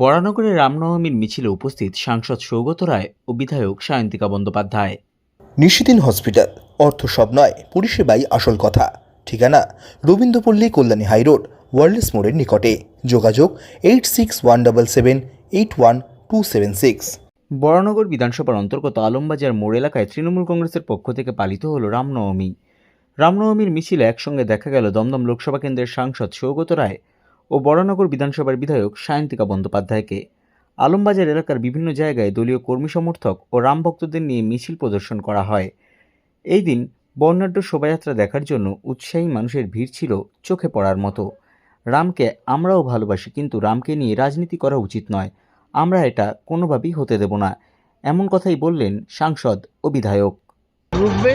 বরানগরে রামনবমীর মিছিলে উপস্থিত সাংসদ সৌগত রায় ও বিধায়ক সায়ন্তিকা বন্দ্যোপাধ্যায়। নিশিদিন হসপিটাল অর্থ সব নয় পরিষেবাই আসল কথা। ঠিকানা রবীন্দ্রপল্লী কল্যাণী হাইরোড ওয়ার্ল্ডস মোড়ের নিকটে। যোগাযোগ eight six one double seven eight one two seven six. Baranagar বিধানসভার অন্তর্গত আলমবাজার মোড় এলাকায় তৃণমূল কংগ্রেসের পক্ষ থেকে পালিত হল রামনবমী রামনবমীর মিছিলে একসঙ্গে দেখা গেল দমদম লোকসভা কেন্দ্রের সাংসদ সৌগত রায় ও বরানগর বিধানসভার বিধায়ক সায়ন্তিকা বন্দ্যোপাধ্যায়কে। আলমবাজার এলাকার বিভিন্ন জায়গায় দলীয় কর্মী সমর্থক ও রাম ভক্তদের নিয়ে মিছিল প্রদর্শন করা হয়। এই দিন বর্ণাঢ্য শোভাযাত্রা দেখার জন্য উৎসাহী মানুষের ভিড় ছিল চোখে পড়ার মতো। রামকে আমরাও ভালোবাসি, কিন্তু রামকে নিয়ে রাজনীতি করা উচিত নয়। আমরা এটা কোনোভাবেই হতে দেব না, এমন কথাই বললেন সাংসদ ও বিধায়ক। রুখবে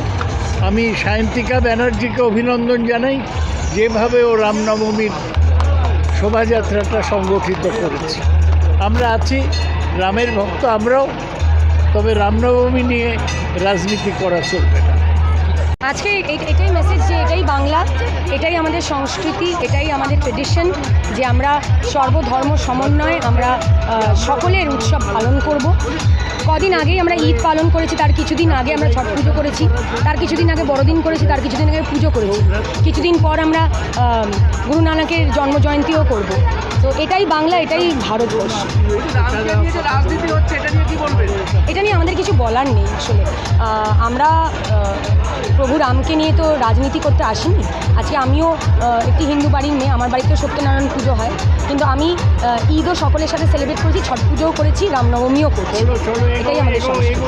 আমি সায়ন্তিকা ব্যানার্জিকে অভিনন্দন জানাই, যেভাবে ও রামনবমীর শোভাযাত্রাটা সংগঠিত করেছে। আমরা আছি রামের ভক্ত, আমরাও, তবে রামনবমী নিয়ে রাজনীতি করা চলবে না। আজকে এটাই মেসেজ যে এটাই বাংলা, এটাই আমাদের সংস্কৃতি, এটাই আমাদের ট্রেডিশন যে আমরা সর্বধর্ম সমন্বয়ে আমরা সকলের উৎসব পালন করব। কদিন আগেই আমরা ঈদ পালন করেছি, তার কিছুদিন আগে আমরা ছট পুজো করেছি, তার কিছুদিন আগে বড়দিন করেছি, তার কিছুদিন আগে পুজো করেছি। কিছুদিন পর আমরা গুরু নানকের জন্মজয়ন্তীও করব। তো এটাই বাংলা এটাই ভারতবর্ষ। এটা নিয়ে আমাদের কিছু বলার নেই আসলে। আমরা প্রভু রামকে নিয়ে তো রাজনীতি করতে আসিনি। আজকে আমিও একটি হিন্দু বাড়ির মেয়ে আমার বাড়িতে সত্যনারায়ণ পুজো হয়। কিন্তু আমি ঈদও সকলের সাথে সেলিব্রেট করেছি ছট পুজোও করেছি রামনবমীও করছি। এটাই আমাদের এগো